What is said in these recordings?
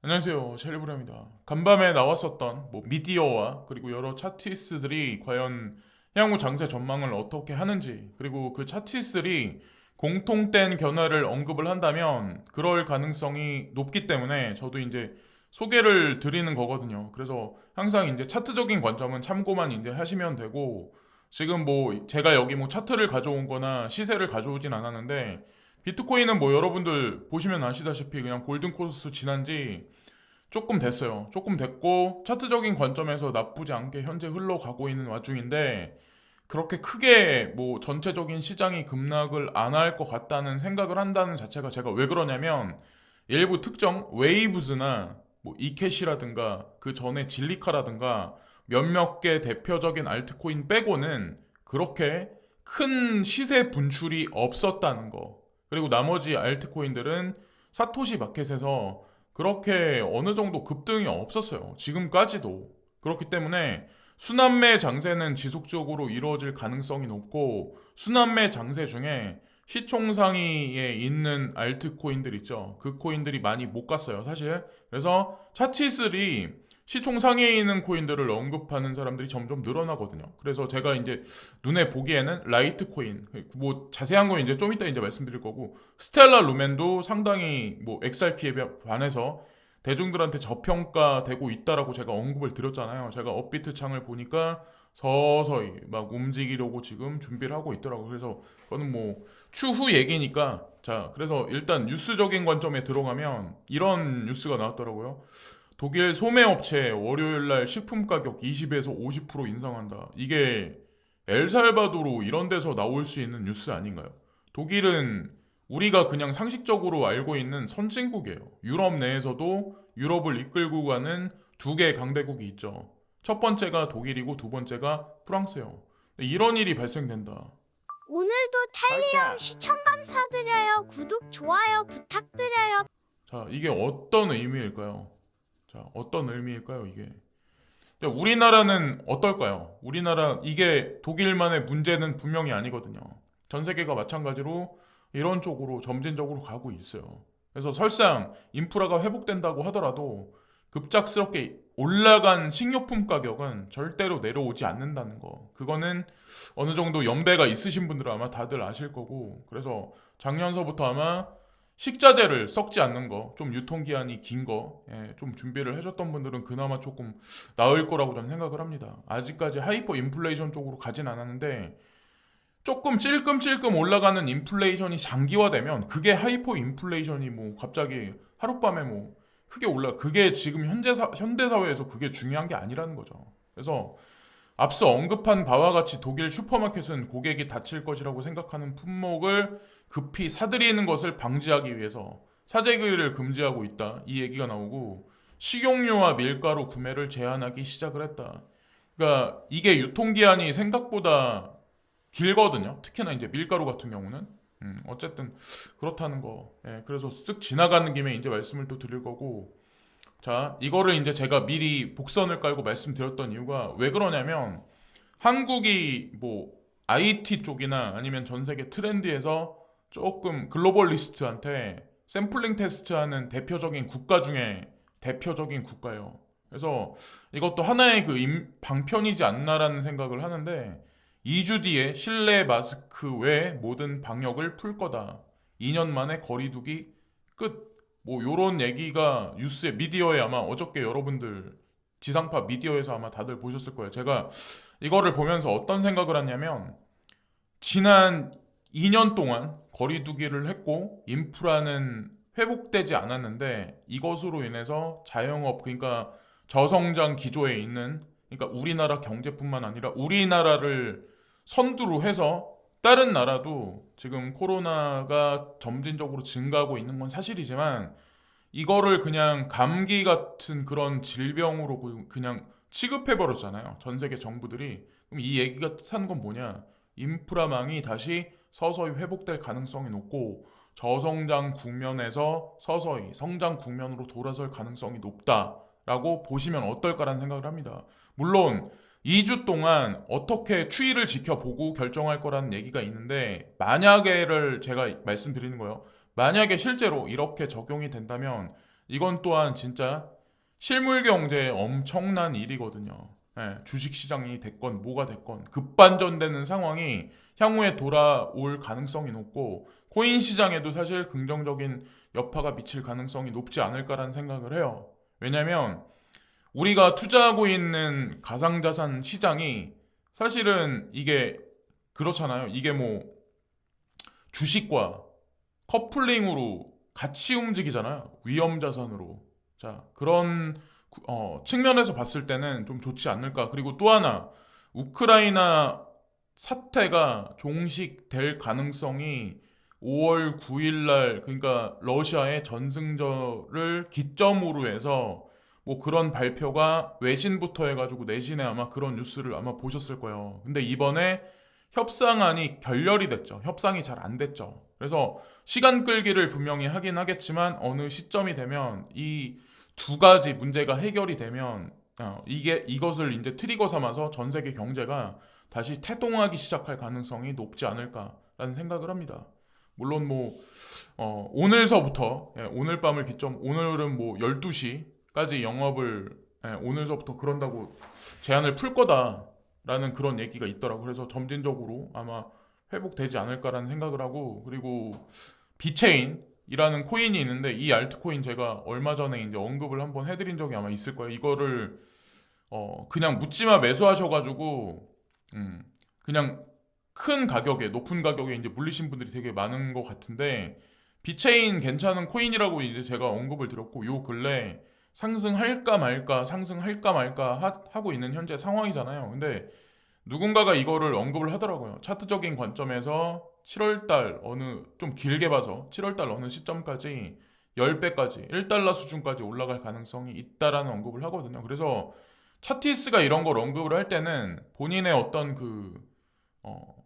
안녕하세요. 셀리브라입니다. 간밤에 나왔었던 뭐 미디어와 그리고 여러 차티스트들이 과연 향후 장세 전망을 어떻게 하는지 그리고 그 차티스트들이 공통된 견해를 언급을 한다면 그럴 가능성이 높기 때문에 저도 이제 소개를 드리는 거거든요. 그래서 항상 이제 차트적인 관점은 참고만 이제 하시면 되고 지금 뭐 제가 여기 뭐 차트를 가져온 거나 시세를 가져오진 않았는데 비트코인은 뭐 여러분들 보시면 아시다시피 그냥 골든 코스 지난 지 조금 됐어요. 조금 됐고 차트적인 관점에서 나쁘지 않게 현재 흘러가고 있는 와중인데 그렇게 크게 뭐 전체적인 시장이 급락을 안 할 것 같다는 생각을 한다는 자체가 제가 왜 그러냐면 일부 특정 웨이브즈나 뭐 이캐시라든가 그 전에 진리카라든가 몇몇 개 대표적인 알트코인 빼고는 그렇게 큰 시세 분출이 없었다는 거. 그리고 나머지 알트코인들은 사토시 마켓에서 그렇게 어느 정도 급등이 없었어요. 지금까지도. 그렇기 때문에 순환매 장세는 지속적으로 이루어질 가능성이 높고 순환매 장세 중에 시총 상위에 있는 알트코인들 있죠. 그 코인들이 많이 못 갔어요, 사실. 그래서 차치슬이 시총 상위에 있는 코인들을 언급하는 사람들이 점점 늘어나거든요. 그래서 제가 이제 눈에 보기에는 라이트 코인, 뭐 자세한 건 이제 좀 이따 이제 말씀드릴 거고, 스텔라 루멘도 상당히 뭐 XRP에 반해서 대중들한테 저평가되고 있다라고 제가 언급을 드렸잖아요. 제가 업비트 창을 보니까 서서히 막 움직이려고 지금 준비를 하고 있더라고요. 그래서 그거는 뭐 추후 얘기니까 자, 그래서 일단 뉴스적인 관점에 들어가면 이런 뉴스가 나왔더라고요. 독일 소매업체 월요일 날 식품 가격 20에서 50% 인상한다. 이게 엘살바도르 이런 데서 나올 수 있는 뉴스 아닌가요? 독일은 우리가 그냥 상식적으로 알고 있는 선진국이에요. 유럽 내에서도 유럽을 이끌고 가는 두 개의 강대국이 있죠. 첫 번째가 독일이고 두 번째가 프랑스예요. 이런 일이 발생된다. 오늘도 탈리형 시청 감사드려요. 구독, 좋아요 부탁드려요. 자, 이게 어떤 의미일까요? 자, 어떤 의미일까요, 이게? 자, 우리나라는 어떨까요? 우리나라, 이게 독일만의 문제는 분명히 아니거든요. 전 세계가 마찬가지로 이런 쪽으로 점진적으로 가고 있어요. 그래서 설상 인프라가 회복된다고 하더라도 급작스럽게 올라간 식료품 가격은 절대로 내려오지 않는다는 거. 그거는 어느 정도 연배가 있으신 분들은 아마 다들 아실 거고. 그래서 작년서부터 아마 식자재를 썩지 않는 거, 좀 유통기한이 긴 거, 예, 좀 준비를 해줬던 분들은 그나마 조금 나을 거라고 저는 생각을 합니다. 아직까지 하이퍼 인플레이션 쪽으로 가진 않았는데, 조금 찔끔찔끔 올라가는 인플레이션이 장기화되면, 그게 하이퍼 인플레이션이 뭐 갑자기 하룻밤에 뭐 크게 올라, 그게 지금 현재 사, 현대사회에서 그게 중요한 게 아니라는 거죠. 그래서 앞서 언급한 바와 같이 독일 슈퍼마켓은 고객이 다칠 것이라고 생각하는 품목을 급히 사들이는 것을 방지하기 위해서 사재기를 금지하고 있다. 이 얘기가 나오고 식용유와 밀가루 구매를 제한하기 시작을 했다. 그러니까 이게 유통기한이 생각보다 길거든요. 특히나 이제 밀가루 같은 경우는. 음, 어쨌든 그렇다는 거. 예, 그래서 쓱 지나가는 김에 이제 말씀을 또 드릴 거고. 자, 이거를 이제 제가 미리 복선을 깔고 말씀드렸던 이유가 왜 그러냐면 한국이 뭐 IT 쪽이나 아니면 전 세계 트렌드에서 조금 글로벌리스트한테 샘플링 테스트하는 대표적인 국가 중에 대표적인 국가예요. 그래서 이것도 하나의 그 임- 방편이지 않나라는 생각을 하는데 2주 뒤에 실내 마스크 외 모든 방역을 풀 거다. 2년 만에 거리두기 끝. 뭐 요런 얘기가 뉴스에 미디어에 아마 어저께 여러분들 지상파 미디어에서 아마 다들 보셨을 거예요. 제가 이거를 보면서 어떤 생각을 했냐면 지난 2년 동안 거리두기를 했고 인프라는 회복되지 않았는데 이것으로 인해서 자영업 그러니까 저성장 기조에 있는 그러니까 우리나라 경제뿐만 아니라 우리나라를 선두로 해서 다른 나라도 지금 코로나가 점진적으로 증가하고 있는 건 사실이지만 이거를 그냥 감기 같은 그런 질병으로 그- 그냥 취급해 버렸잖아요. 전 세계 정부들이. 그럼 이 얘기가 뜻하는 건 뭐냐? 인프라망이 다시 서서히 회복될 가능성이 높고 저성장 국면에서 서서히 성장 국면으로 돌아설 가능성이 높다라고 보시면 어떨까라는 생각을 합니다. 물론 2주 동안 어떻게 추이를 지켜보고 결정할 거라는 얘기가 있는데 만약에를 제가 말씀드리는 거예요. 만약에 실제로 이렇게 적용이 된다면 이건 또한 진짜 실물 경제에 엄청난 일이거든요. 예, 주식 시장이 됐건 뭐가 됐건 급반전되는 상황이 향후에 돌아올 가능성이 높고 코인 시장에도 사실 긍정적인 여파가 미칠 가능성이 높지 않을까라는 생각을 해요. 왜냐면 우리가 투자하고 있는 가상자산 시장이 사실은 이게 그렇잖아요. 이게 뭐 주식과 커플링으로 같이 움직이잖아요. 위험 자산으로. 자, 그런 구- 어, 측면에서 봤을 때는 좀 좋지 않을까. 그리고 또 하나, 우크라이나 사태가 종식될 가능성이 5월 9일 날, 그러니까 러시아의 전승절을 기점으로 해서 뭐 그런 발표가 외신부터 해가지고 내신에 아마 그런 뉴스를 아마 보셨을 거예요. 근데 이번에 협상안이 결렬이 됐죠. 협상이 잘 안 됐죠. 그래서 시간 끌기를 분명히 하긴 하겠지만 어느 시점이 되면 이 두 가지 문제가 해결이 되면 어, 이게 이것을 이제 트리거 삼아서 전 세계 경제가 다시 태동하기 시작할 가능성이 높지 않을까라는 생각을 합니다. 물론 뭐 어, 오늘서부터 예, 오늘 밤을 기점 오늘은 뭐 12시까지 영업을 예, 오늘서부터 그런다고 제한을 풀 거다라는 그런 얘기가 있더라고. 그래서 점진적으로 아마 회복되지 않을까라는 생각을 하고 그리고 비체인 이라는 코인이 있는데 이 알트코인 제가 얼마 전에 이제 언급을 한번 해드린 적이 아마 있을 거예요. 이거를 어 그냥 묻지마 매수하셔가지고 음 그냥 큰 가격에 높은 가격에 이제 물리신 분들이 되게 많은 것 같은데 비체인 괜찮은 코인이라고 이제 제가 언급을 드렸고 요 근래 상승할까 말까 상승할까 말까 하, 하고 있는 현재 상황이잖아요. 근데 누군가가 이거를 언급을 하더라고요. 차트적인 관점에서 7월달 어느 좀 길게 봐서 7월달 어느 시점까지 10배까지 1달러 수준까지 올라갈 가능성이 있다라는 언급을 하거든요. 그래서 차티스가 이런 걸 언급을 할 때는 본인의 어떤 그 어,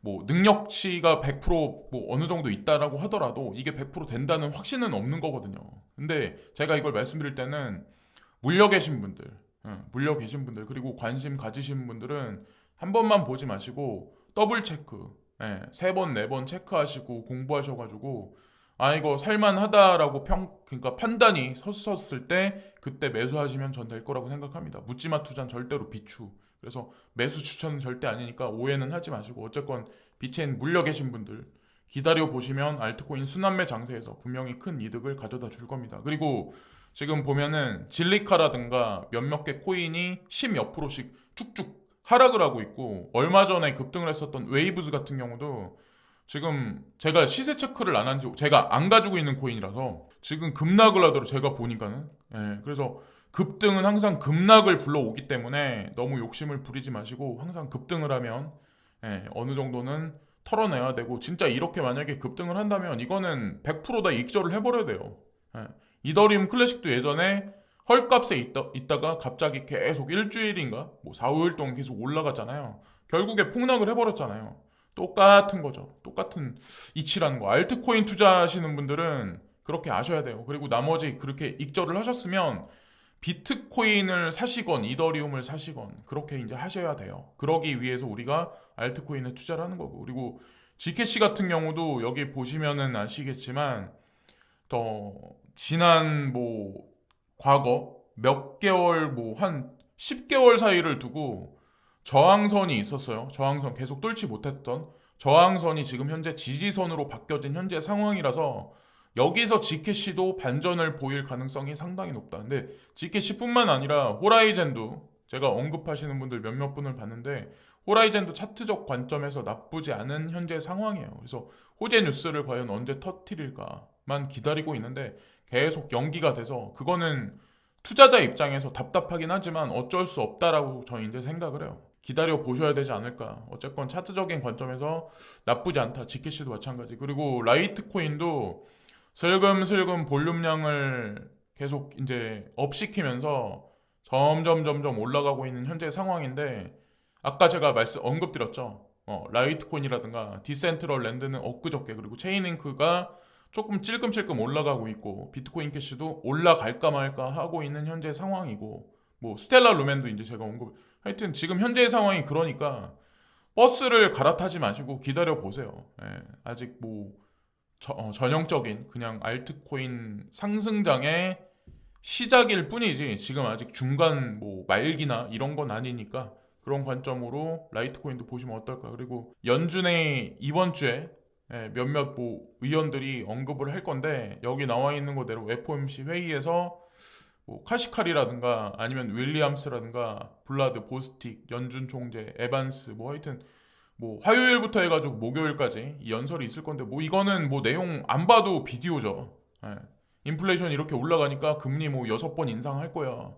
뭐 능력치가 100%뭐 어느 정도 있다라고 하더라도 이게 100% 된다는 확신은 없는 거거든요. 근데 제가 이걸 말씀드릴 때는 물려 계신 분들, 응, 물려 계신 분들 그리고 관심 가지신 분들은 한 번만 보지 마시고 더블 체크, 예, 세 번, 네 번 체크하시고 공부하셔가지고 아 이거 살만하다라고 평 그러니까 판단이 섰었을 때 그때 매수하시면 전 될 거라고 생각합니다. 묻지마 투자는 절대로 비추. 그래서 매수 추천은 절대 아니니까 오해는 하지 마시고 어쨌건 비체인 물려 계신 분들 기다려 보시면 알트코인 순환매 장세에서 분명히 큰 이득을 가져다 줄 겁니다. 그리고 지금 보면은 진리카라든가 몇몇 개 코인이 10몇 프로씩 쭉쭉 하락을 하고 있고 얼마 전에 급등을 했었던 웨이브즈 같은 경우도 지금 제가 시세 체크를 안 한 지 제가 안 가지고 있는 코인이라서 지금 급락을 하더라도 제가 보니까는 예, 그래서 급등은 항상 급락을 불러오기 때문에 너무 욕심을 부리지 마시고 항상 급등을 하면 예, 어느 정도는 털어내야 되고 진짜 이렇게 만약에 급등을 한다면 이거는 100%다 익절을 해버려야 돼요. 예, 이더리움 클래식도 예전에 헐값에 있다, 있다가 갑자기 계속 일주일인가 뭐 4, 5일 동안 계속 올라갔잖아요. 결국에 폭락을 해버렸잖아요. 똑같은 거죠. 똑같은 이치라는 거. 알트코인 투자하시는 분들은 그렇게 아셔야 돼요. 그리고 나머지 그렇게 익절을 하셨으면 비트코인을 사시건 이더리움을 사시건 그렇게 이제 하셔야 돼요. 그러기 위해서 우리가 알트코인에 투자를 하는 거고. 그리고 GKC 같은 경우도 여기 보시면은 아시겠지만 더 지난 뭐 과거 몇 개월 뭐 한 10개월 사이를 두고 저항선이 있었어요. 저항선 계속 뚫지 못했던 저항선이 지금 현재 지지선으로 바뀌어진 현재 상황이라서 여기서 지켓시도 반전을 보일 가능성이 상당히 높다. 근데 지켓시뿐만 아니라 호라이젠도 제가 언급하시는 분들 몇몇 분을 봤는데 호라이젠도 차트적 관점에서 나쁘지 않은 현재 상황이에요. 그래서 호재 뉴스를 과연 언제 터트릴까 만 기다리고 있는데 계속 연기가 돼서 그거는 투자자 입장에서 답답하긴 하지만 어쩔 수 없다라고 저는 이제 생각을 해요. 기다려 보셔야 되지 않을까. 어쨌건 차트적인 관점에서 나쁘지 않다. 지켓시도 마찬가지. 그리고 라이트 코인도 슬금슬금 볼륨량을 계속 이제 업시키면서 점점 점점 올라가고 있는 현재 상황인데 아까 제가 말씀 언급드렸죠. 어, 라이트코인이라든가 디센트럴 랜드는 엊그저께 그리고 체인링크가 조금 찔끔찔끔 올라가고 있고 비트코인 캐시도 올라갈까 말까 하고 있는 현재 상황이고 뭐 스텔라 루멘도 이제 제가 언급 하여튼 지금 현재 상황이 그러니까 버스를 갈아타지 마시고 기다려 보세요. 예, 아직 뭐 저- 어, 전형적인 그냥 알트코인 상승장의 시작일 뿐이지 지금 아직 중간 뭐 말기나 이런 건 아니니까 그런 관점으로 라이트코인도 보시면 어떨까 그리고 연준의 이번 주에 예, 몇몇 뭐 의원들이 언급을 할 건데 여기 나와 있는 거대로 FOMC 회의에서 뭐 카시칼이라든가 아니면 윌리엄스라든가 블라드 보스틱 연준 총재 에반스 뭐 하여튼 뭐 화요일부터 해가지고 목요일까지 이 연설이 있을 건데 뭐 이거는 뭐 내용 안 봐도 비디오죠. 예. 인플레이션 이렇게 올라가니까 금리 뭐 여섯 번 인상할 거야.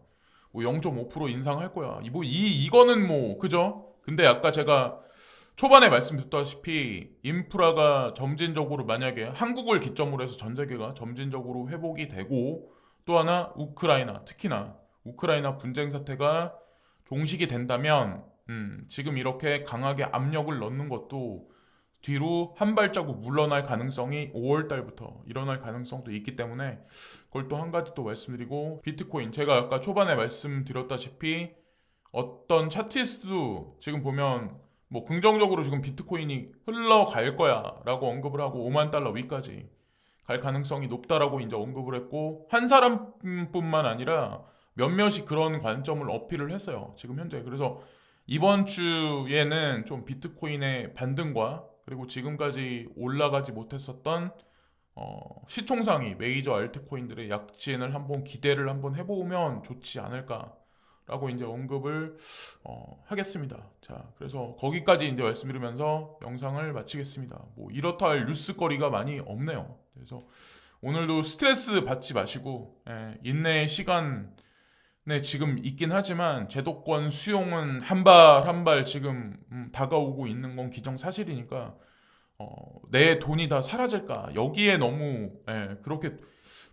뭐 0.5% 인상할 거야. 이뭐이 이거는 뭐 그죠? 근데 아까 제가 초반에 말씀드렸다시피 인프라가 점진적으로 만약에 한국을 기점으로 해서 전 세계가 점진적으로 회복이 되고 또 하나 우크라이나 특히나 우크라이나 분쟁 사태가 종식이 된다면 음, 지금 이렇게 강하게 압력을 넣는 것도 뒤로 한 발자국 물러날 가능성이 5월 달부터 일어날 가능성도 있기 때문에 그걸 또 한 가지 또 말씀드리고 비트코인 제가 아까 초반에 말씀드렸다시피 어떤 차트리스트도 지금 보면 뭐 긍정적으로 지금 비트코인이 흘러갈 거야라고 언급을 하고 5만 달러 위까지 갈 가능성이 높다라고 이제 언급을 했고 한 사람뿐만 아니라 몇몇이 그런 관점을 어필을 했어요. 지금 현재 그래서 이번 주에는 좀 비트코인의 반등과 그리고 지금까지 올라가지 못했었던 어, 시총상위 메이저 알트코인들의 약진을 한번 기대를 한번 해보면 좋지 않을까 라고 이제 언급을 어, 하겠습니다. 자, 그래서 거기까지 이제 말씀드리면서 영상을 마치겠습니다. 뭐 이렇다 할 뉴스거리가 많이 없네요. 그래서 오늘도 스트레스 받지 마시고 예, 인내의 시간 네, 지금 있긴 하지만 제도권 수용은 한 발 한 발 지금 음, 다가오고 있는 건 기정사실이니까 어, 내 돈이 다 사라질까 여기에 너무 예, 그렇게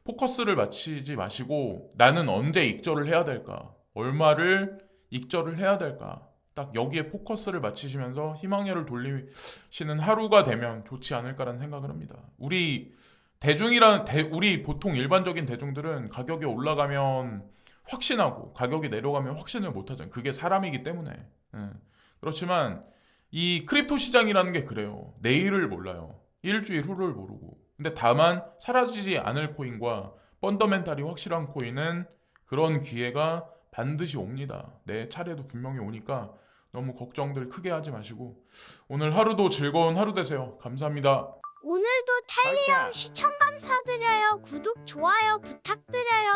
포커스를 맞추지 마시고 나는 언제 익절을 해야 될까 얼마를 익절을 해야 될까 딱 여기에 포커스를 맞추시면서 희망회를 돌리시는 하루가 되면 좋지 않을까라는 생각을 합니다. 우리 대중이란 대, 우리 보통 일반적인 대중들은 가격이 올라가면 확신하고 가격이 내려가면 확신을 못하잖아요. 그게 사람이기 때문에. 예. 그렇지만 이 크립토 시장이라는 게 그래요. 내일을 몰라요. 일주일 후를 모르고. 근데 다만 사라지지 않을 코인과 펀더멘탈이 확실한 코인은 그런 기회가 반드시 옵니다. 내 차례도 분명히 오니까 너무 걱정들 크게 하지 마시고 오늘 하루도 즐거운 하루 되세요. 감사합니다. 오늘도 찰리형 시청 감사드려요. 구독, 좋아요 부탁드려요.